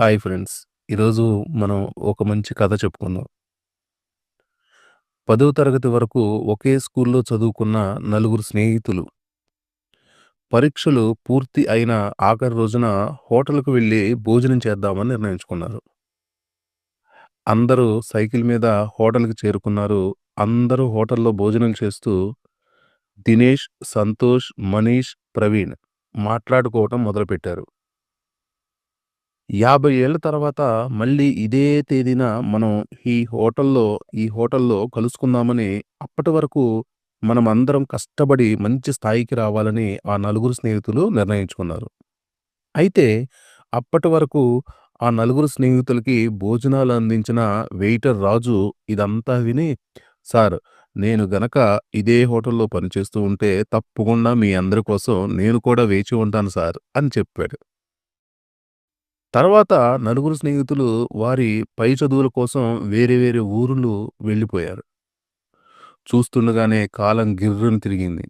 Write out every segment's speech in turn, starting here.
Hi friends. ఈరోజు మనం ఒక మంచి కథ చెప్పుకుందాం. పదవ తరగతి వరకు ఒకే స్కూల్లో చదువుకున్న నలుగురు స్నేహితులు. పరీక్షలు పూర్తి అయిన ఆఖరి రోజున హోటల్‌కు వెళ్ళి భోజనం చేద్దామని నిర్ణయించుకున్నారు. అందరూ సైకిల్ మీద హోటల్‌కి చేరుకున్నారు. అందరూ హోటల్‌లో భోజనం చేస్తూ దినేష్, సంతోష్, మనీష్, ప్రవీణ్ మాట్లాడుకోవటం మొదలుపెట్టారు. యాభై ఏళ్ళ తర్వాత మళ్ళీ ఇదే తేదీన మనం ఈ హోటల్‌లో ఈ హోటల్‌లో కలుసుకుందామని అప్పటి వరకు మనమందరం కష్టపడి మంచి స్థాయికి రావాలని ఆ నలుగురు స్నేహితులు నిర్ణయించుకున్నారు. అయితే అప్పటి వరకు ఆ నలుగురు స్నేహితులకి భోజనాలు అందించిన వెయిటర్ రాజు ఇదంతా విని "సార్ నేను గనక ఇదే హోటల్‌లో పనిచేస్తూ ఉంటే తప్పకుండా మీ అందరి కోసం నేను కూడా వేచి ఉంటాను సార్" అని చెప్పాడు. తర్వాత నలుగురు స్నేహితులు వారి పై చదువుల కోసం వేరే వేరే ఊరులు వెళ్ళిపోయారు. చూస్తుండగానే కాలం గిర్రున తిరిగింది.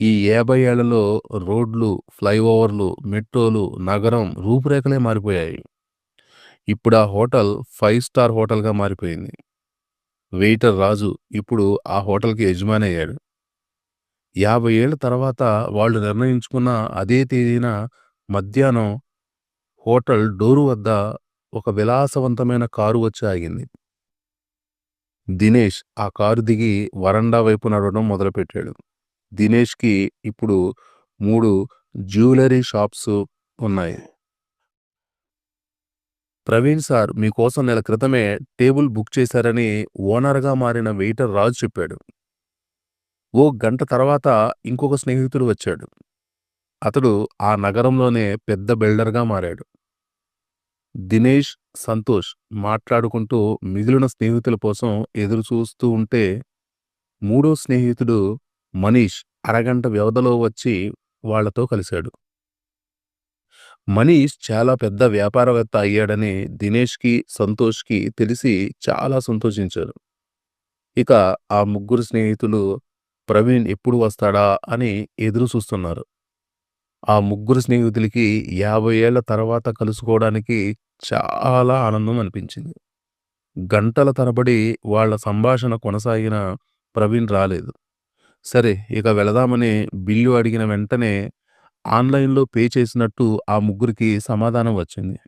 ఈ 50 ఏళ్ళలో రోడ్లు, ఫ్లైఓవర్లు, మెట్రోలు, నగరం రూపురేఖలే మారిపోయాయి. ఇప్పుడు ఆ హోటల్ ఫైవ్ స్టార్ హోటల్‌గా మారిపోయింది. వెయిటర్ రాజు ఇప్పుడు ఆ హోటల్‌కి యజమాని అయ్యాడు యాభై ఏళ్ళ తర్వాత వాళ్ళు నిర్ణయించుకున్న అదే తేదీన మధ్యాహ్నం హోటల్ డోరు వద్ద ఒక విలాసవంతమైన కారు వచ్చి ఆగింది. దినేష్ ఆ కారు దిగి వరండా వైపు నడవడం మొదలుపెట్టాడు. దినేష్‌కి ఇప్పుడు మూడు జ్యువెలరీ షాప్స్ ఉన్నాయి. ప్రవీణ్ సార్ మీకోసం నెల క్రితమే టేబుల్ బుక్ చేశారని ఓనర్‌గా మారిన వెయిటర్ రాజు చెప్పాడు. ఓ గంట తర్వాత ఇంకొక స్నేహితుడు వచ్చాడు. అతడు ఆ నగరంలోనే పెద్ద బిల్డర్‌గా మారాడు. దినేష్, సంతోష్ మాట్లాడుకుంటూ మిగిలిన స్నేహితుల కోసం ఎదురు చూస్తూ ఉంటే మూడో స్నేహితుడు మనీష్ అరగంట వ్యవధిలో వచ్చి వాళ్ళతో కలిశాడు. మనీష్ చాలా పెద్ద వ్యాపారవేత్త అయ్యాడని దినేష్‌కి, సంతోష్‌కి తెలిసి చాలా సంతోషించారు. ఇక ఆ ముగ్గురు స్నేహితులు ప్రవీణ్ ఎప్పుడు వస్తాడా అని ఎదురు చూస్తున్నారు. ఆ ముగ్గురు స్నేహితులకి 50 ఏళ్ళ తర్వాత కలుసుకోవడానికి చాలా ఆనందం అనిపించింది. గంటల తరబడి వాళ్ళ సంభాషణ కొనసాగినా ప్రవీణ్ రాలేదు. సరే ఇక వెళదామని బిల్లు అడిగిన వెంటనే ఆన్‌లైన్‌లో పే చేసినట్టు ఆ ముగ్గురికి సమాధానం వచ్చింది.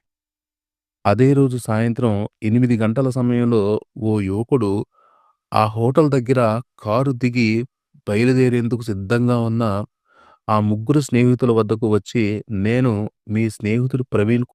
అదే రోజు సాయంత్రం 8 గంటల సమయంలో ఓ యువకుడు ఆ హోటల్ దగ్గర కారు దిగి బయలుదేరేందుకు సిద్ధంగా ఉన్న ఆ ముగ్గురు స్నేహితుల వద్దకు వచ్చి "నేను మీ స్నేహితుడు ప్రవీణ్